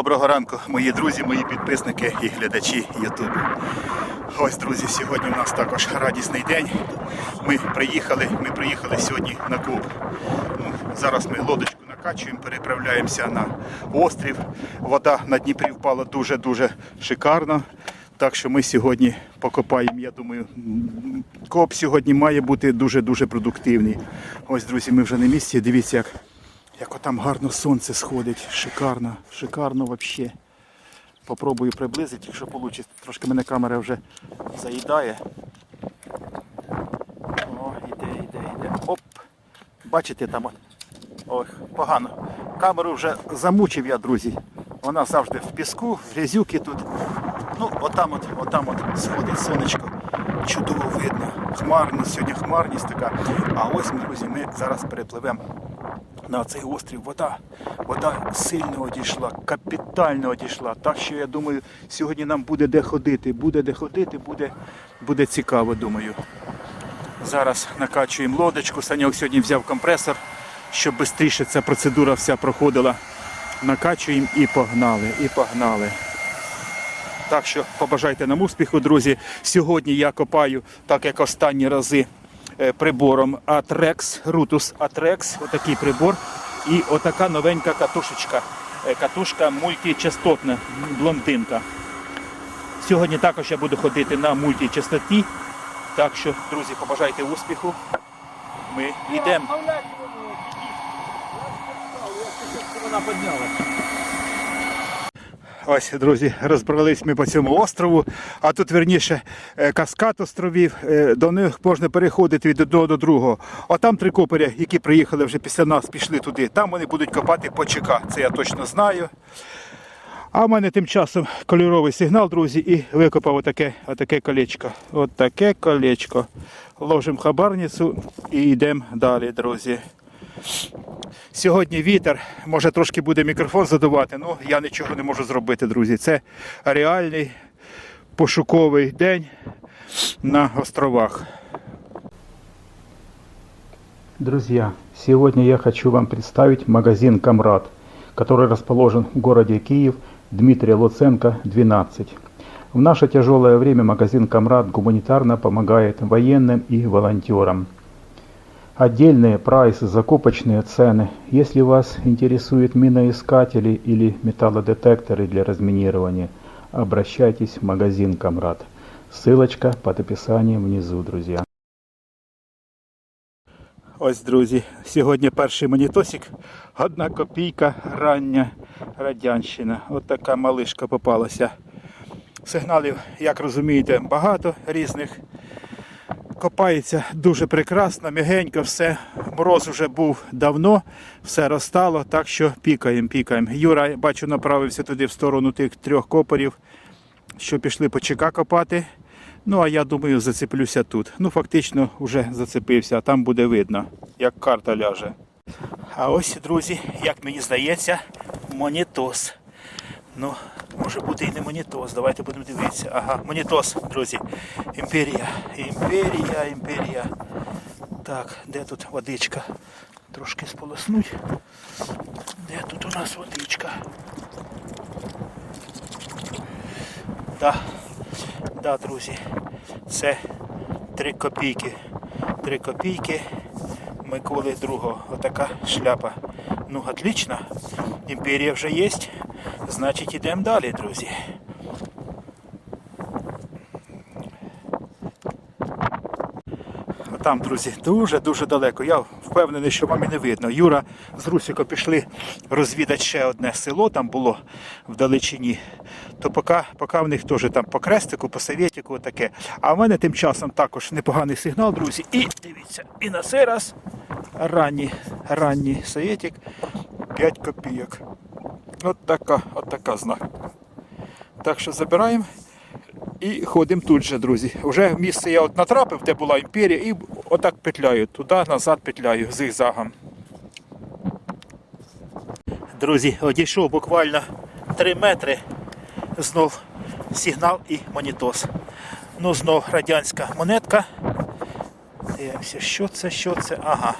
Доброго ранку, мої друзі, мої підписники і глядачі Ютубу. Ось, друзі, сьогодні у нас також радісний день. Ми приїхали, ми приїхали сьогодні на Куб. Ну, зараз ми лодочку накачуємо, переправляємося на острів. Вода на Дніпрі впала дуже-дуже шикарно. Так що ми сьогодні покопаємо. Я думаю, коп сьогодні має бути дуже-дуже продуктивний. Ось, друзі, ми вже на місці. Дивіться, як як отам гарно сонце сходить. Шикарно, шикарно взагалі. Попробую приблизити, якщо вийде. Трошки мене камера вже заїдає. О, іде, іде, іде. Оп! Бачите там от. Погано. Камеру вже замучив я, друзі. Вона завжди в піску, в грязюки тут. Ну, отам от, отам от сходить сонечко. Чудово видно. Хмарність, сьогодні хмарність така. А ось, друзі, ми зараз перепливемо на цей острів. Вода, вода сильно одійшла, капітально одійшла. Так що я думаю, сьогодні нам буде де ходити. Буде де ходити, буде, буде цікаво, думаю. Зараз накачуємо лодочку. Саньок сьогодні взяв компресор, щоб швидше ця процедура вся проходила. Накачуємо і погнали, і погнали. Так що побажайте нам успіху, друзі. Сьогодні я копаю, так як останні рази, прибором Atrex, Rutus Atrex, отакий прибор. І отака новенька катушечка. Е, Катушка мультичастотна, блондинка. Сьогодні також я буду ходити на мультичастоті. Так що, друзі, побажайте успіху. Ми йдемо. Вона піднялася. Ось, друзі, розбрались ми по цьому острову, а тут верніше е, каскад островів, е, до них можна переходити від одного до другого. А там три копаря, які приїхали вже після нас, пішли туди. Там вони будуть копати по ЧК, це я точно знаю. А в мене тим часом кольоровий сигнал, друзі, і викопав отаке, отаке колечко. Отаке колечко. Ложимо хабарницю і йдемо далі, друзі. Сьогодні вітер, може трошки буде мікрофон задувати, але я нічого не можу зробити, друзі. Це реальний пошуковий день на островах. Друзья, сегодня я хочу вам представить магазин «Камрад», который расположен в городе Киев, Дмитрия Луценко, 12. В наше тяжелое время магазин «Камрад» гуманитарно помогает военным и волонтерам Отдельные прайсы, закупочные цены. Если вас интересуют миноискатели или металлодетекторы для разминирования, обращайтесь в магазин «Камрад». Ссылочка под описанием внизу, друзья. Ось, друзі, сьогодні перший монітосик. Одна копійка рання радянщина. От така малишка попалася. Сигналів, як розумієте, багато різних. Копається дуже прекрасно, м'ягенько, все. Мороз вже був давно, все розстало, так що пікаємо, пікаємо. Юра, бачу, направився туди в сторону тих трьох копорів, що пішли по ЧК копати. Ну, а я думаю, зацеплюся тут. Ну, фактично, вже зацепився, а там буде видно, як карта ляже. А ось, друзі, як мені здається, монітос. Ну, може бути і не монітос. Давайте будемо дивитися. Ага, монітос, друзі. Імперія. Імперія, імперія. Так, де тут водичка? Трошки сполоснуть. Де тут у нас водичка? Да. Да, друзі. Це 3 копійки. 3 копійки Миколи II. Отака шляпа. Ну, отлично. Імперія вже є. Значить, йдемо далі, друзі. Там, друзі, дуже-дуже далеко. Я впевнений, що вам і не видно. Юра з Русіко пішли розвідати ще одне село, там було вдалечині. То поки, поки в них теж там по крестику, по совєтіку таке. А в мене тим часом також непоганий сигнал, друзі. І дивіться, і на цей раз ранній, ранній совєтік 5 копійок. От така, от така знак. Так що забираємо і ходимо тут же, друзі. Вже місце я от натрапив, де була імперія, і отак петляю, туди, назад петляю зигзагом. Друзі, одійшов буквально 3 метри. Знов сигнал і монітос. Ну, знов радянська монетка. Дивимося, що це, що це? Ага.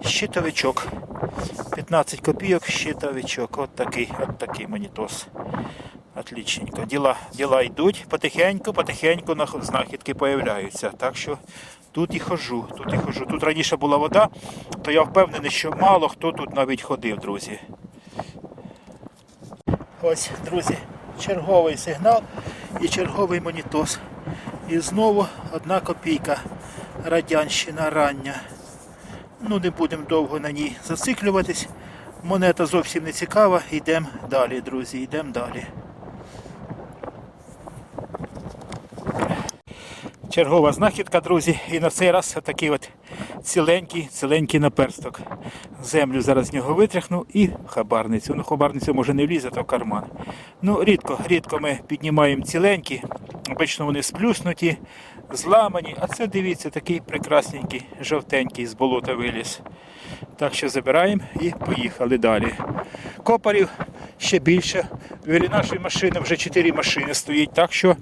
Щитовичок. 15 копійок щитовичок. От такий, от такий монітос. Отлічненько. Діла, діла йдуть потихеньку, потихеньку нах- знахідки появляються. Так що тут і хожу, тут і хожу. Тут раніше була вода, то я впевнений, що мало хто тут навіть ходив, друзі. Ось, друзі, черговий сигнал і черговий монітос. І знову одна копійка. Радянщина рання. Ну, не будемо довго на ній зациклюватись. Монета зовсім не цікава. Йдемо далі, друзі, йдемо далі. Чергова знахідка, друзі, і на цей раз такий от ціленький, ціленький наперсток. Землю зараз з нього витряхну і хабарницю. Ну, хабарницю може не влізе, то карман. Ну, рідко, рідко ми піднімаємо ціленькі. Обично вони сплюснуті, зламані. А це дивіться, такий прекрасненький, жовтенький з болота виліз. Так що забираємо і поїхали далі. Копарів ще більше. Біля нашої машини вже 4 машини стоїть. Так що,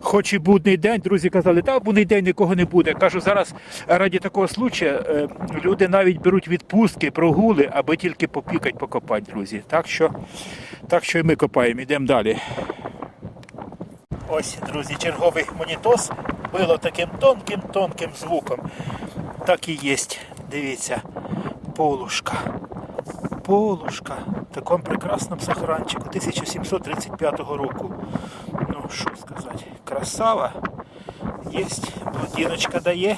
хоч і будний день, друзі казали, та будний день нікого не буде. Кажу, зараз раді такого случаю е, люди навіть беруть відпустки, прогули, аби тільки попікать, покопати, друзі. Так що, так що і ми копаємо, йдемо далі. Ось, друзі, черговий монітос було таким тонким-тонким звуком. Так і є. Дивіться, полушка. Полушка. В такому прекрасному сахаранчику 1735 року. Ну, що сказати, красава. Є, плотіночка дає,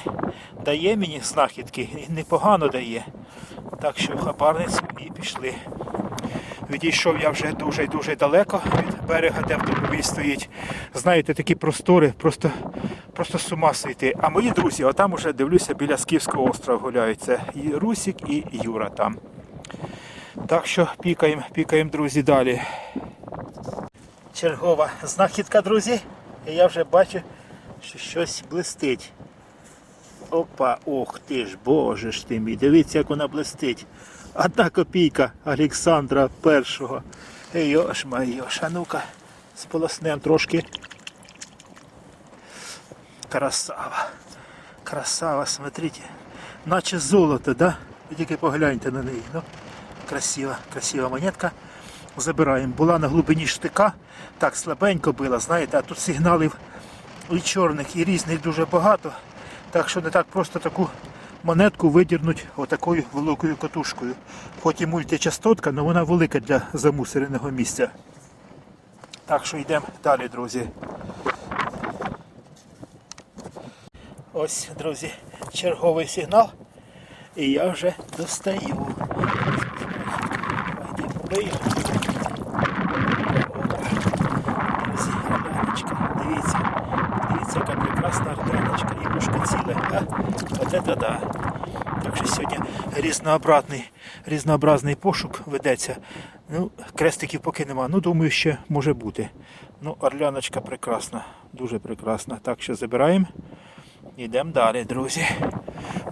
дає мені знахідки, непогано дає. Так що в хабарницю і пішли. Відійшов я вже дуже і дуже далеко від берега, де автомобіль стоїть. Знаєте, такі простори, просто, просто з ума сойти. А мої друзі, отам уже дивлюся, біля Скіфського острова гуляють. Це і Русік, і Юра там. Так що пікаємо, пікаємо, друзі, далі. Чергова знахідка, друзі. І я вже бачу, що щось блистить. Опа, ох ти ж, боже ж ти мій, дивіться, як вона блистить. Одна копійка Олександра першого. Йош майош, а ну-ка, сполоснем трошки. Красава. Красава, смотрите. Наче золото, да? Ви тільки погляньте на неї. Ну, красива, красива монетка. Забираємо. Була на глибині штика, так слабенько била, знаєте, а тут сигналів і чорних, і різних дуже багато. Так що не так просто таку монетку видірнуть отакою великою катушкою. Хоч і мультичастотка, але вона велика для замусореного місця. Так що йдемо далі, друзі. Ось, друзі, черговий сигнал. І я вже достаю. Давайте. Друзі, орляночка. Дивіться. Дивіться, яка прекрасна орляночка. І пушка ціле. А? От це да. Так що сьогодні різнообразний, різнообразний пошук ведеться. Ну, крестиків поки нема. Ну, думаю, ще може бути. Ну, орляночка прекрасна, дуже прекрасна. Так що забираємо. Йдемо далі, друзі.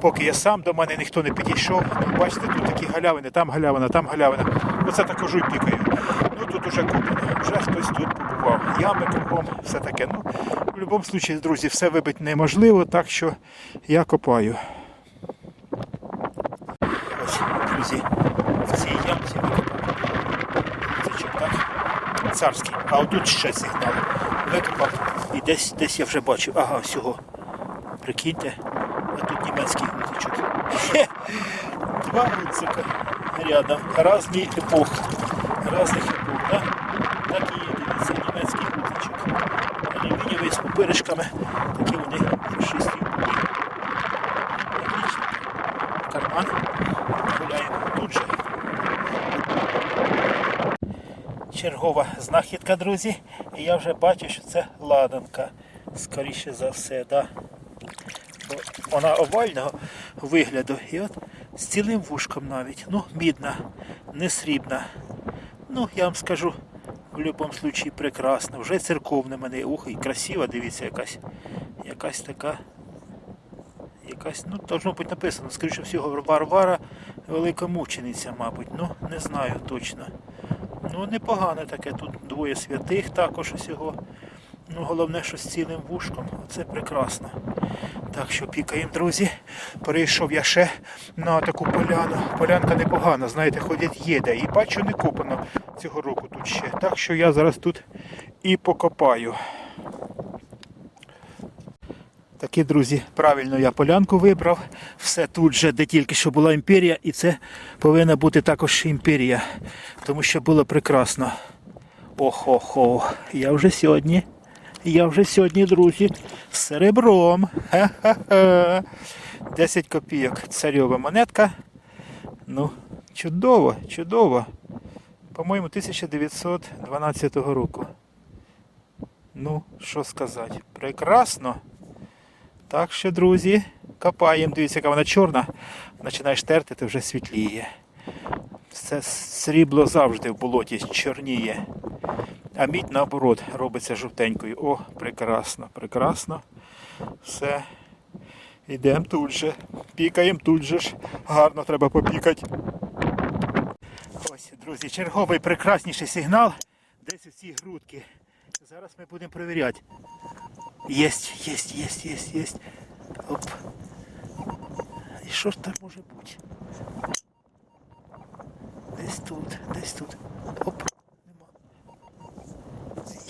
Поки я сам до мене ніхто не підійшов. Ну, бачите, тут такі галявини, там галявина, там галявина. Оце так і пікаю. Ну тут уже куплено, вже хтось тут побував. Ями кругом, все таке. Ну, в будь-якому випадку, друзі, все вибити неможливо, так що я копаю. Ось, друзі, в цій ямці викопав. Так? Царський. А отут ще сигнал. Викопав. І десь, десь я вже бачив. Ага, всього. Прикиньте, а тут німецький гудзичок. Два гудзика рядом, разний епох. Разних епох, да? Так і є, дивіться, німецький гудзичок. Алюмінієвий з пупиришками. Такі вони. Отлично. Карман. Гуляємо тут же. Чергова знахідка, друзі. І я вже бачу, що це ладанка. Скоріше за все, да. Вона овального вигляду. І от з цілим вушком навіть. Ну, мідна, не срібна. Ну, я вам скажу, в будь-якому випадку прекрасно. Вже церковна мене. Ух, і красива, дивіться, якась. Якась така. Якась, ну, должно бути написано, скоріше всього, Варвара великомучениця, мабуть. Ну, не знаю точно. Ну, непогане таке. Тут двоє святих також усього. Ну, головне, що з цілим вушком. Це прекрасно. Так що пікаємо, друзі. Перейшов я ще на таку поляну. Полянка непогана, знаєте, ходять єде. І бачу, не копано цього року тут ще. Так що я зараз тут і покопаю. Такі, друзі, правильно я полянку вибрав. Все тут же, де тільки що була імперія, і це повинна бути також імперія, тому що було прекрасно. Охо-хо, я вже сьогодні, я вже сьогодні, друзі, з серебром. Ха-ха-ха. 10 копійок. Царьова монетка. Ну, чудово, чудово. По-моєму, 1912 року. Ну, що сказати, прекрасно. Так що, друзі, копаємо. Дивіться, яка вона чорна. Починаєш терти, то вже світліє. Це срібло завжди в болоті чорніє. А мідь наоборот робиться жовтенькою. О, прекрасно, прекрасно. Все. Йдемо тут же. Пікаємо тут же ж. Гарно треба попікати. Ось, друзі, черговий прекрасніший сигнал. Десь у цій грудки. Зараз ми будемо перевіряти. Єсть, єсть, єсть, єсть, єсть. Оп. І що ж там може бути? Десь тут, десь тут. Оп.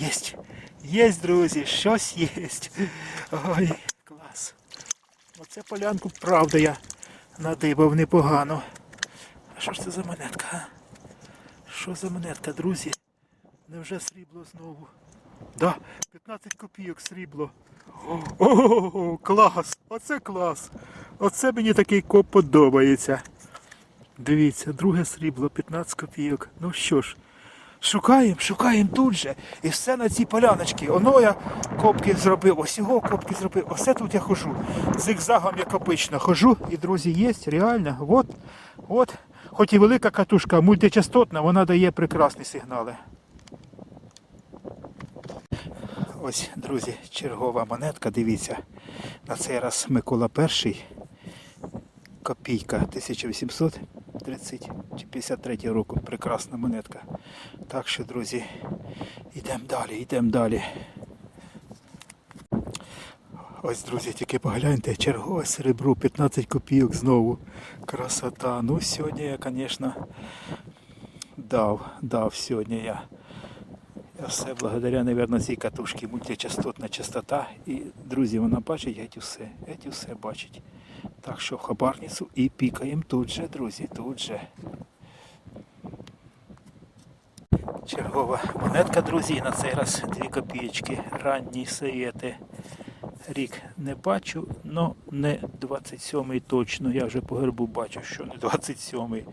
Єсть. Єсть, друзі, щось єсть. Ой, клас. Оце полянку, правда, я надибав непогано. А що ж це за монетка? Що за монетка, друзі? Невже срібло знову? Да, 15 копійок срібло. О, клас! Оце клас! Оце мені такий коп подобається. Дивіться, друге срібло, 15 копійок. Ну що ж, шукаємо, шукаємо тут же. І все на цій поляночці. Оно я копки зробив, ось його копки зробив. Оце тут я хожу. Зигзагом, як обично, хожу. І, друзі, є, реально. От, от. Хоч і велика катушка, мультичастотна, вона дає прекрасні сигнали. Ось, друзі, чергова монетка, дивіться. На цей раз Микола І. Копійка 1830 чи 53 року. Прекрасна монетка. Так що, друзі, йдемо далі, йдемо далі. Ось, друзі, тільки погляньте, чергове серебро, 15 копійок знову. Красота. Ну, сьогодні я, звісно, дав, дав сьогодні я. Я все благодаря, наверное, цій катушці мультичастотна частота. І, друзі, вона бачить геть усе, геть усе бачить. Так що в хабарницю і пікаємо тут же, друзі, тут же. Чергова монетка, друзі, на цей раз 2 копійки. Ранні совєти. Рік не бачу, але не 27-й точно. Я вже по гербу бачу, що не 27-й.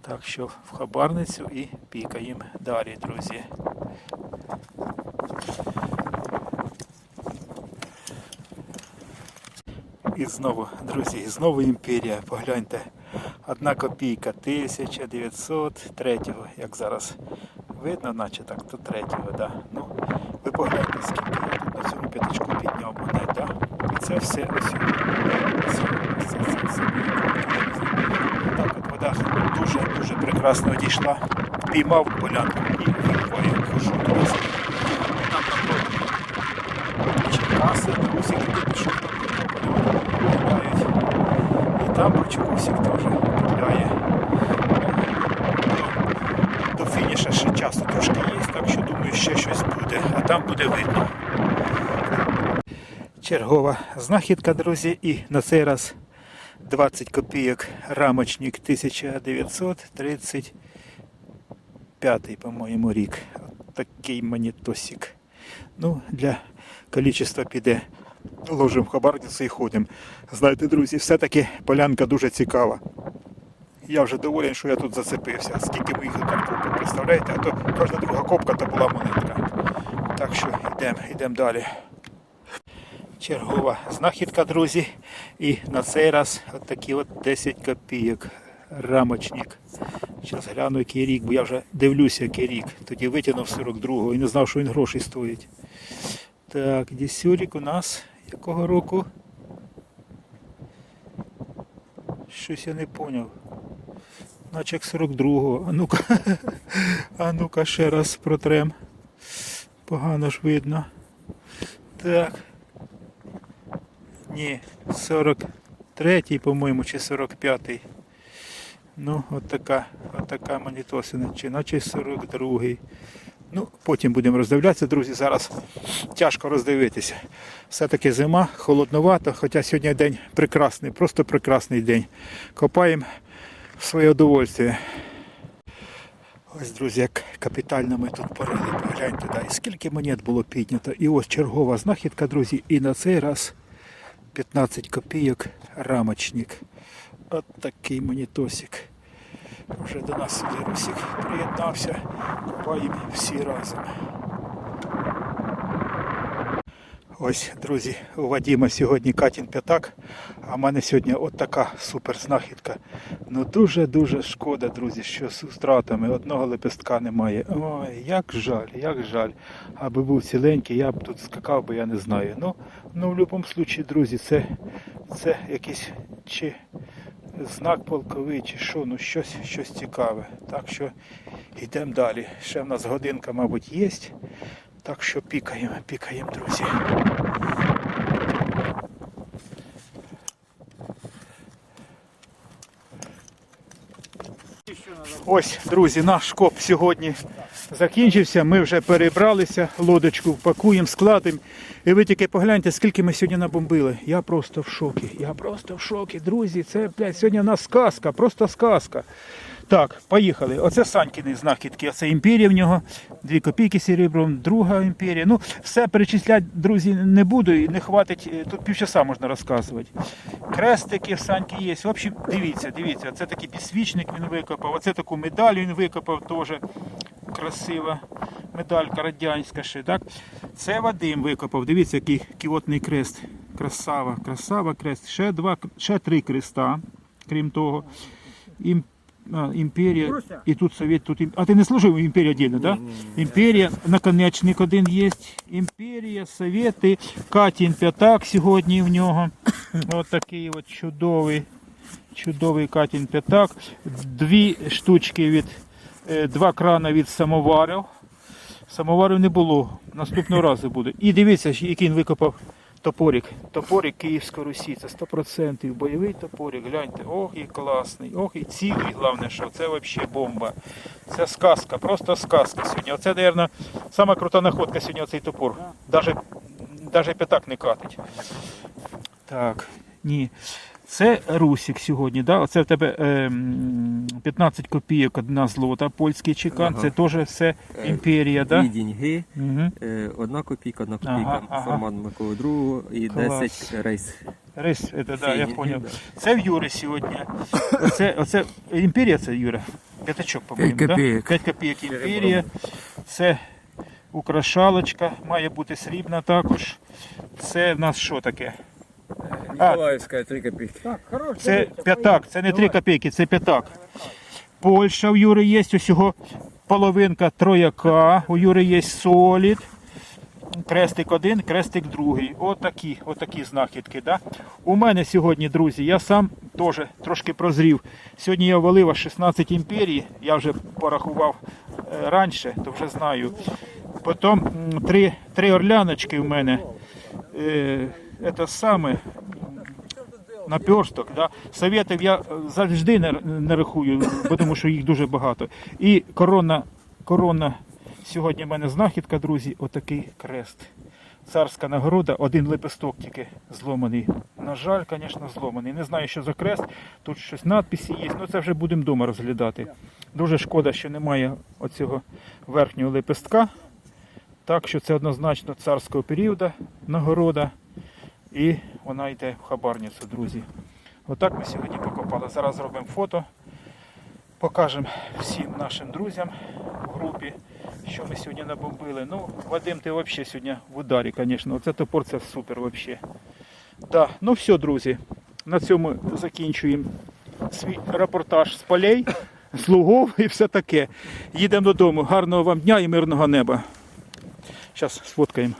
Так що в хабарницю і пікаємо далі, друзі. І знову, друзі, знову імперія. Погляньте, одна копійка 1903-го, як зараз видно, наче так, то третього, да. Ну, ви погляньте, скільки я тут на цьому п'ятачку підняв монет, да? І це все ось. Це, це, це, Так от вода дуже-дуже прекрасно одійшла. Піймав полянку і вибиваю, хожу туди. Там напроти Черкаси, Русик, де пішов там гуляють. І там Русик теж гуляє. До фініша ще часу трошки є, так що думаю, ще щось буде, а там буде видно. Чергова знахідка, друзі, і на цей раз 20 копійок рамочник 1935, по-моєму, рік. От такий монетосик. Ну, для количества піде. Ложимо в хабарницю і ходимо. Знаєте, друзі, все-таки полянка дуже цікава. Я вже доволен, що я тут зацепився. Скільки моїх там копок, представляєте? А то кожна друга копка то була монетка. Так що йдемо, йдемо далі. Чергова знахідка, друзі. І на цей раз от такі от 10 копійок. Рамочник. Зараз гляну, який рік, бо я вже дивлюся, який рік. Тоді витягнув 42-го і не знав, що він грошей стоїть. Так, дісюрік у нас якого року? Щось я не поняв. Наче як 42-го. А ну-ка, а ну-ка ще раз протрем. Погано ж видно. Так. Ні, 43-й, по-моєму, чи 45-й. Ну, от така, от така монітосина, чи наче 42-й. Ну, потім будемо роздивлятися, друзі. Зараз тяжко роздивитися. Все-таки зима, холодновато, хоча сьогодні день прекрасний, просто прекрасний день. Копаємо в своє удовольствие. Ось, друзі, як капітально ми тут порили, погляньте, да, і скільки монет було піднято. І ось чергова знахідка, друзі, і на цей раз 15 копійок рамочник. От такий монітосик. Вже до нас сюди Русик приєднався. Копаємо всі разом. Ось, друзі, у Вадима сьогодні Катін п'ятак, а в мене сьогодні от така супер. Ну дуже-дуже шкода, друзі, що з втратами одного лепестка немає. Ой, як жаль, як жаль. Аби був ціленький, я б тут скакав, бо я не знаю. Ну, ну в будь-якому випадку, друзі, це, це якийсь чи знак полковий, чи що, ну щось, щось цікаве. Так що йдемо далі. Ще в нас годинка, мабуть, є. Так що пікаємо, пікаємо, друзі. Ось, друзі, наш коп сьогодні закінчився. Ми вже перебралися, лодочку пакуємо, складемо. І ви тільки погляньте, скільки ми сьогодні набомбили. Я просто в шокі. Я просто в шокі, друзі. Це блядь, сьогодні у нас сказка, просто сказка. Так, поїхали. Оце Санькіни знахідки. Оце імперія в нього. Дві копійки серебром, друга імперія. Ну, все перечисляти, друзі, не буду і не хватить. е, Тут півчаса можна розказувати. Крестики в Саньки є. В общем, дивіться, дивіться, це такий підсвічник він викопав. Оце таку медаль він викопав теж. Красива медалька радянська ще, так? Це Вадим викопав. Дивіться, який кіотний крест. Красава, красава крест. Ще два, ще три креста, крім того. Ім, а, імперія. І тут совет, тут ім- А ти не служив в імперії так? Да? Імперія, наконечник один є. Імперія, совєти, Катін п'ятак сьогодні в нього. Ось такий от чудовий. Чудовий Катін п'ятак. Дві штучки від е, два крана від самоварів. Самоварів не було. Наступного разу буде. І дивіться, який він викопав топорик. Топорик Київської Русі. Це 100% бойовий топорик. Гляньте, ох і класний, ох і цілий, головне, що це взагалі бомба. Це сказка, просто сказка сьогодні. Оце, мабуть, сама крута находка сьогодні оцей топор. Даже п'ятак не катить. Так, ні. Це Русік сьогодні, да? Оце в тебе ем, 15 копійок, одна злота, польський чекан, Ага. це теж все імперія, Дві да? деньги, Угу. е, одна копійка, одна копійка, Ага, ага. формат Миколи II і Клас. 10 рейс. Рис, это, да, я понял. да. Це в Юри сьогодні. Оце, оце імперія, це Юра. П'ятачок, по-моєму, П'ять да? 5 копійок імперія. Це украшалочка, має бути срібна також. Це в нас що таке? Николаевская 3 копейки. Це п'ятак, це не 3 копійки, це п'ятак. Польща в Юри є, усього половинка трояка, у Юри є солід. Крестик один, крестик другий. Отакі, отакі знахідки. Да? У мене сьогодні, друзі, я сам теж трошки прозрів. Сьогодні я валив аж 16 імперій, я вже порахував е, раніше, то вже знаю. Потім три, три орляночки в мене. Е, це саме наперсток. Да? Советів я е, завжди не, не рахую, бо тому що їх дуже багато. І корона, корона сьогодні в мене знахідка, друзі, отакий крест. Царська нагорода, один лепесток тільки зломаний. На жаль, звісно, зломаний. Не знаю, що за крест. Тут щось надписи є. Ну це вже будемо вдома розглядати. Дуже шкода, що немає оцього верхнього лепестка. Так що це однозначно царського періоду нагорода. І вона йде в хабарницю, друзі. Отак ми сьогодні покопали. Зараз зробимо фото, покажемо всім нашим друзям в групі, що ми сьогодні набомбили. Ну, Вадим, ти взагалі сьогодні в ударі, звісно. Оце топор це супер взагалі. Да. Ну все, друзі. На цьому закінчуємо свій репортаж з полей, з лугов і все таке. Їдемо додому. Гарного вам дня і мирного неба. Зараз сфоткаємо.